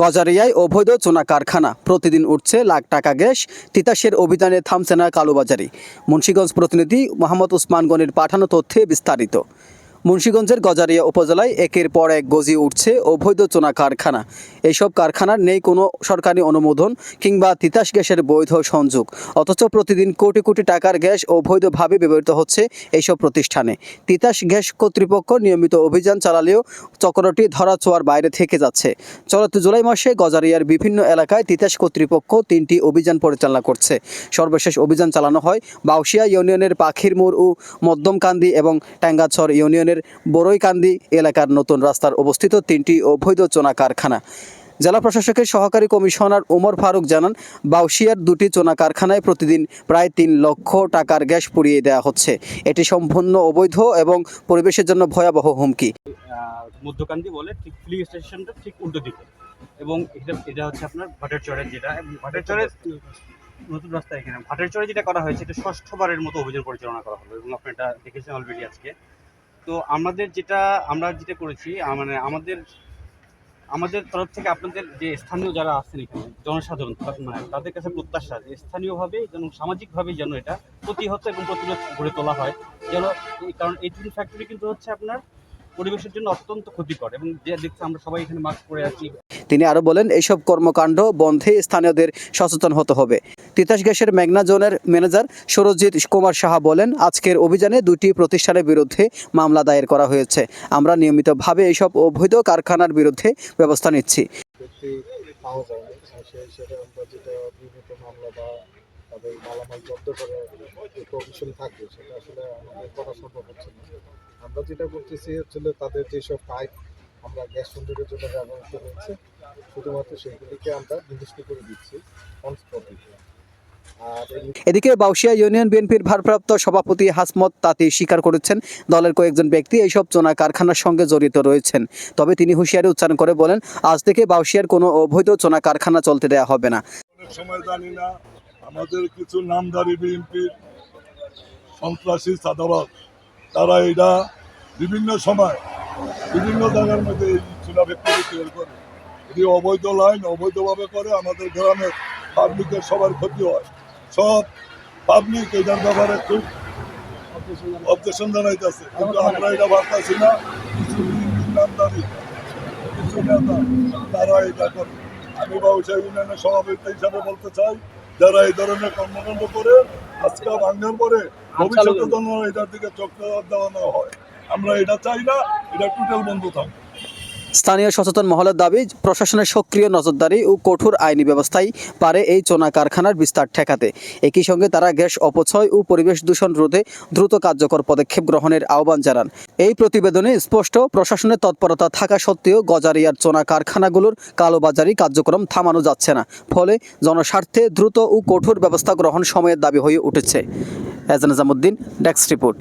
গজারিয়ায় অবৈধ চুনা কারখানা। প্রতিদিন উঠছে লাখ টাকা গ্যাস, তিতাসের অভিযানে থামছে না কালোবাজারি। মুন্সীগঞ্জ প্রতিনিধি মোহাম্মদ উসমান গনির পাঠানো তথ্যে বিস্তারিত। মুন্সীগঞ্জের গজারিয়া উপজেলায় একের পর এক গজিয়ে উঠছে অবৈধ চুনা কারখানা। এইসব কারখানার নেই কোনো সরকারি অনুমোদন কিংবা তিতাস গ্যাসের বৈধ সংযোগ। অথচ প্রতিদিন কোটি কোটি টাকার গ্যাস অবৈধভাবে ব্যবহৃত হচ্ছে এইসব প্রতিষ্ঠানে। তিতাস গ্যাস কর্তৃপক্ষ নিয়মিত অভিযান চালালেও চক্রটি ধরা ছোঁয়ার বাইরে থেকে যাচ্ছে। চলতি জুলাই মাসে গজারিয়ার বিভিন্ন এলাকায় তিতাস কর্তৃপক্ষ তিনটি অভিযান পরিচালনা করছে। সর্বশেষ অভিযান চালানো হয় বাউশিয়া ইউনিয়নের পাখির পাখিরমুর ও মধ্যমকান্দি এবং টাঙ্গাছর ইউনিয়নের বড়ইকান্দি এলাকার নতুন রাস্তার অবস্থিত তিনটি অবৈধ চোনা কারখানা। জেলা প্রশাসকের সহকারী কমিশনার ওমর ফারুক জানান, বাউশিয়ার দুটি চোনা কারখানায় প্রতিদিন প্রায় তিন লক্ষ টাকার গ্যাস পুড়িয়ে দেওয়া হচ্ছে। এটি সম্পূর্ণ অবৈধ এবং পরিবেশের জন্য ভয়াবহ হুমকি। মধ্যকান্দি বলে ঠিক ফিলিং স্টেশনটা ঠিক উল্টো দিকে। এবং এটা এটা হচ্ছে আপনার ভাটের চরের যেটা ভাটের চরের নতুন রাস্তা এখানে। ভাটের চরে যেটা করা হয়েছে, এটা ষষ্ঠবারের মতো অভিযান পরিচালনা করা হলো, এবং আপনি এটা দেখেছেন অলরেডি আজকে। তো আমাদের যেটা, আমরা যেটা করেছি মানে আমাদের আমাদের তরফ থেকে আপনাদের যে স্থানীয় যারা আছেন এখানে, জনসাধারণ মানে তাদের কাছে প্রত্যাশা যে স্থানীয়ভাবে যেন সামাজিকভাবে যেন এটা প্রতিহত এবং প্রতিরোধ গড়ে তোলা হয়, যেন কারণ এই টিন ফ্যাক্টরি কিন্তু হচ্ছে আপনার পরিবেশের জন্য অত্যন্ত ক্ষতিকর এবং যে দেখছি আমরা সবাই এখানে মাস্ক পরে আছি। তিনি আরও বলেন, এইসব কর্মকাণ্ড বন্ধে স্থানীয়দের সচেতন হতে হবে। তিতাস গ্যাসের মেঘনা জোনের ম্যানেজার সরজিৎ কুমার সাহা বলেন, আজকের অভিযানে দুটি প্রতিষ্ঠানের বিরুদ্ধে মামলা দায়ের করা হয়েছে। আমরা নিয়মিতভাবে এইসব অবৈধ কারখানার বিরুদ্ধে ব্যবস্থা নিচ্ছি। আমরা যেটা আসলে আমরা যেটা করতেছি হচ্ছে তাদের যেসব পাইপ আমরা গ্যাস সংযোগের জন্য ব্যবহৃত হয়েছে শুধুমাত্র সেগুলিকে আমরা নির্দিষ্ট করে দিচ্ছি অন স্পটে এদিকে বাউশিয়া ইউনিয়ন বিএনপির ভারপ্রাপ্ত সভাপতি হাসমত তাঁতি স্বীকার করেছেন দলের কয়েকজন ব্যক্তি এইসব চোনা কারখানার সঙ্গে জড়িত রয়েছেন। তবে তিনি হুঁশিয়ারি উচ্চারণ করে বলেন আজ থেকে বাউশিয়ার কোনো অবৈধ চোনা কারখানা চলতে দেওয়া হবে না। অনেক সময় জানি না আমাদের কিছু নামদারি বিএনপির সন্ত্রাসী সাদাবাদ তারা এটা বিভিন্ন সময় বিভিন্ন জায়গার মধ্যে এই চুনা ফ্যাক্টরি তৈরি করে। এটি অবৈধ লাইন অবৈধভাবে করে আমাদের গ্রামের পাবলিকের সবার ক্ষতি হয়। সব পাবলিক এটার ব্যাপারে খুব অবজেকশন জানাইতেছে। কিন্তু আমরা এটা ভাবতেছি না কিছু নামদারি কিছু নেতা তারা এটা করে। আমি ব্যবসায়ী ইউনিয়নের সভাপতি হিসাবে বলতে চাই যারা এই ধরনের কর্মকাণ্ড করে আজকে ভাঙার পরে ভবিষ্যতে যেন এটার দিকে চোখ দেওয়া না হয়। আমরা এটা চাই না এটা টোটাল বন্ধ স্থানীয় সচেতন মহলের দাবি, প্রশাসনের সক্রিয় নজরদারি ও কঠোর আইনি ব্যবস্থাই পারে এই চোনা কারখানার বিস্তার ঠেকাতে। একই সঙ্গে তারা গ্যাস অপচয় ও পরিবেশ দূষণ রোধে দ্রুত কার্যকর পদক্ষেপ গ্রহণের আহ্বান জানান। এই প্রতিবেদনে স্পষ্ট, প্রশাসনের তৎপরতা থাকা সত্ত্বেও গজারিয়ার চোনা কারখানাগুলোর কালোবাজারি কার্যক্রম থামানো যাচ্ছে না। ফলে জনস্বার্থে দ্রুত ও কঠোর ব্যবস্থা গ্রহণ সময়ের দাবি হয়ে উঠেছে। Ejan Nizamuddin desk report.